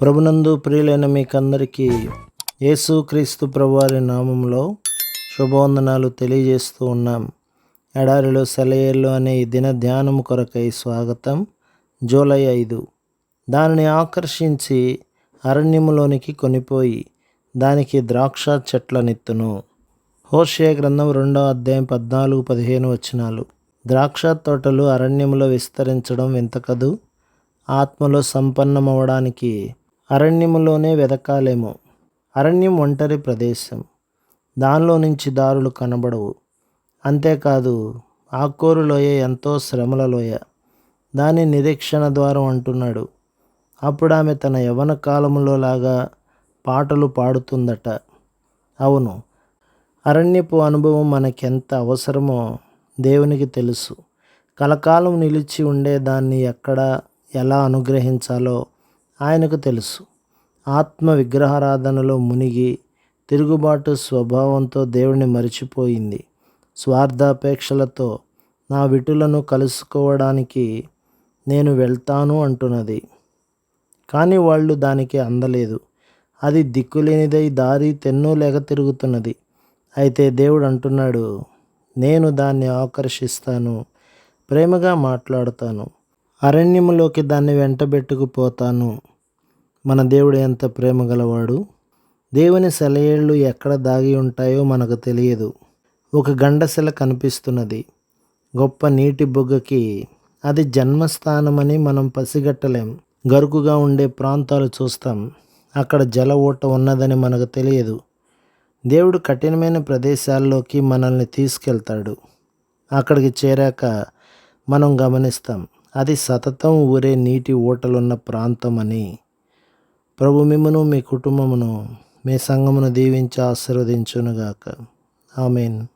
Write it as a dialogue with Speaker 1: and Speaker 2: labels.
Speaker 1: ప్రభునందు ప్రియులైన మీకందరికీ యేసుక్రీస్తు ప్రభువారి నామంలో శుభవందనాలు తెలియజేస్తూ ఉన్నాం. ఎడారిలో సెలయేర్లు అనే ఈ దిన ధ్యానం కొరకై స్వాగతం. జూలై ఐదు. దానిని ఆకర్షించి అరణ్యములోనికి కొనిపోయి దానికి ద్రాక్ష చెట్లనెత్తును హోషే గ్రంథం రెండో అధ్యాయం పద్నాలుగు పదిహేను వచనాలు. ద్రాక్ష తోటలు అరణ్యంలో విస్తరించడం వింత కదూ? ఆత్మలో సంపన్నమవడానికి అరణ్యములోనే వెదకాలేమో. అరణ్యం ఒంటరి ప్రదేశం. దానిలో నుంచి దారులు కనబడవు. అంతేకాదు ఆకోరు లోయ ఎంతో శ్రమల లోయ. దాని నిరీక్షణ ద్వారం అంటున్నాడు. అప్పుడు ఆమె తన యవన కాలంలో లాగా పాటలు పాడుతుందట. అవును అరణ్యపు అనుభవం మనకెంత అవసరమో దేవునికి తెలుసు. కలకాలం నిలిచి ఉండే దాన్ని ఎక్కడ ఎలా అనుగ్రహించాలో ఆయనకు తెలుసు. ఆత్మ విగ్రహారాధనలో మునిగి తిరుగుబాటు స్వభావంతో దేవుణ్ణి మరిచిపోయింది. స్వార్థాపేక్షలతో నా విటులను కలుసుకోవడానికి నేను వెళ్తాను అంటున్నది. కానీ వాళ్ళు దానికి అందలేదు. అది దిక్కులేనిదై దారి తెన్ను లేక తిరుగుతున్నది. అయితే దేవుడు అంటున్నాడు నేను దాన్ని ఆకర్షిస్తాను ప్రేమగా మాట్లాడతాను. అరణ్యములోకి దాన్ని వెంటబెట్టుకుపోతాను. మన దేవుడు ఎంత ప్రేమ గలవాడు. దేవుని సెలయేళ్ళు ఎక్కడ దాగి ఉంటాయో మనకు తెలియదు. ఒక గండశిల కనిపిస్తున్నది. గొప్ప నీటి బుగ్గకి అది జన్మస్థానమని మనం పసిగట్టలేం. గరుకుగా ఉండే ప్రాంతాలు చూస్తాం. అక్కడ జల ఊట ఉన్నదని మనకు తెలియదు. దేవుడు కఠినమైన ప్రదేశాల్లోకి మనల్ని తీసుకెళ్తాడు. అక్కడికి చేరాక మనం గమనిస్తాం. అది సతతం ఊరే నీటి ఊటలున్న ప్రాంతం అని ప్రభు మిమ్మను మీ కుటుంబమును మీ సంఘమును దీవించి ఆశీర్వదించునుగాక. ఆమెన్.